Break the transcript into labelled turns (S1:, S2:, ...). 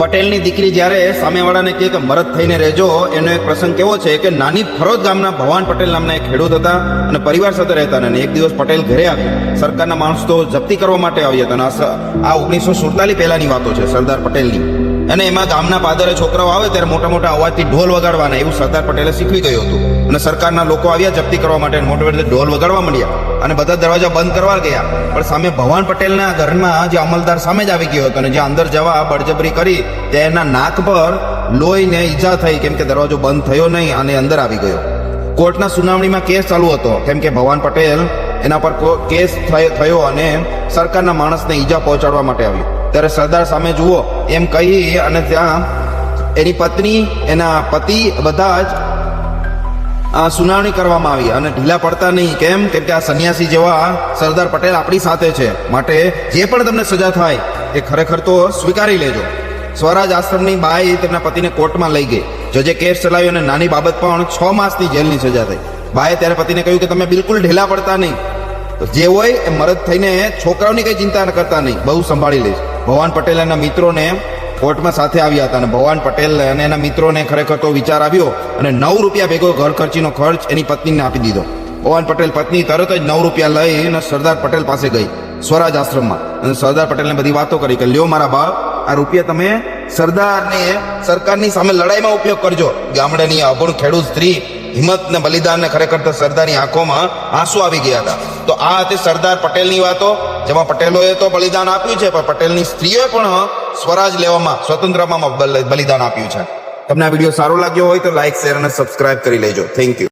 S1: પટેલની દીકરી જ્યારે સામેવાળાને કહે કે મરદ થઈને રહેજો, એનો એક પ્રસંગ કેવો છે કે નાની ફરોજ ગામના ભવાન પટેલ નામના એક ખેડૂત હતા અને પરિવાર સાથે રહેતા અને એક દિવસ પટેલ ઘરે આવ્યા સરકારના માણસ જપ્તી કરવા માટે આવ્યા હતા આ ઓગણીસો સુડતાલીસ પહેલાની વાતો છે સરદાર પટેલની. અને એમાં ગામના પાદરે છોકરાઓ આવે ત્યારે મોટા મોટા અવાજથી ઢોલ વગાડવાના એવું સરદાર પટેલે શીખવી ગયું હતું. અને સરકારના લોકો આવ્યા જપ્તી કરવા માટે મોટે મોટા ઢોલ વગાડવા માંડ્યા. અને બધા દરવાજા બંધ કરવા ગયા. પણ સામે ભવાન પટેલના ઘરમાં જે અમલદાર સામે જ આવી ગયો હતો અને જે અંદર જવા બળજબરી કરી તેના નાક પર લોહીને ઈજા થઈ, કેમ કે દરવાજો બંધ થયો નહીં અને અંદર આવી ગયો. કોર્ટના સુનાવણીમાં કેસ ચાલુ હતો, કેમ કે ભવાન પટેલ એના પર કેસ થયો અને સરકારના માણસને ઈજા પહોંચાડવા માટે આવ્યો. ત્યારે સરદાર સામે જુઓ, એમ કહી અને ત્યાં એની પત્ની, એના પતિ બધા જ, આ સુનાવણી કરવામાં આવી અને ઢીલા પડતા નહીં. કેમ? કેમ કે આ સન્યાસી જેવા સરદાર પટેલ આપણી સાથે છે. માટે જે પણ તમને સજા થાય, એ ખરેખર તો સ્વીકારી લેજો. સ્વરાજ આશ્રમની બાઈ તેમના પતિને કોર્ટમાં લઈ ગઈ. જજે કેસ ચલાવ્યો અને નાની બાબત પણ છ માસની જેલની સજા થઈ. બાએ ત્યારે પતિને કહ્યું કે તમે બિલકુલ ઢીલા પડતા નહીં. જે હોય એ મરદ થઈને છોકરાઓની કઈ ચિંતા કરતા નહીં. બહુ સંભાળી લઈશ ભવાન પટેલ એના મિત્રોને કોર્ટમાં સાથે આવ્યા હતા અને ભવાન પટેલ અને એના મિત્રોને ખરેખર તો વિચાર આવ્યો અને નવ રૂપિયા ભેગો ઘર ખર્ચીનો ખર્ચ એની પત્નીને આપી દીધો. ભવાન પટેલ પત્ની તરત જ નવ રૂપિયા લઈ અને સરદાર પટેલ પાસે ગઈ, સ્વરાજ આશ્રમમાં. અને સરદાર પટેલને બધી વાતો કરી કે, લ્યો મારા બાપ, આ રૂપિયા તમે સરદારને, સરકારની સામે લડાઈમાં ઉપયોગ કરજો. ગામડાની અભણ ખેડૂત સ્ત્રી હિંમત ને બલિદાન ને ખરેખર તો સરદારની આંખોમાં આંસુ આવી ગયા હતા. તો આ હતી સરદાર પટેલની વાતો. જેમાં પટેલોએ તો બલિદાન આપ્યું છે, પણ પટેલની સ્ત્રીઓએ પણ સ્વરાજ લેવામાં, સ્વતંત્રમાં બલિદાન આપ્યું છે. તમને આ વીડિયો સારો લાગ્યો હોય તો લાઈક, શેર અને સબસ્ક્રાઇબ કરી લેજો. Thank you.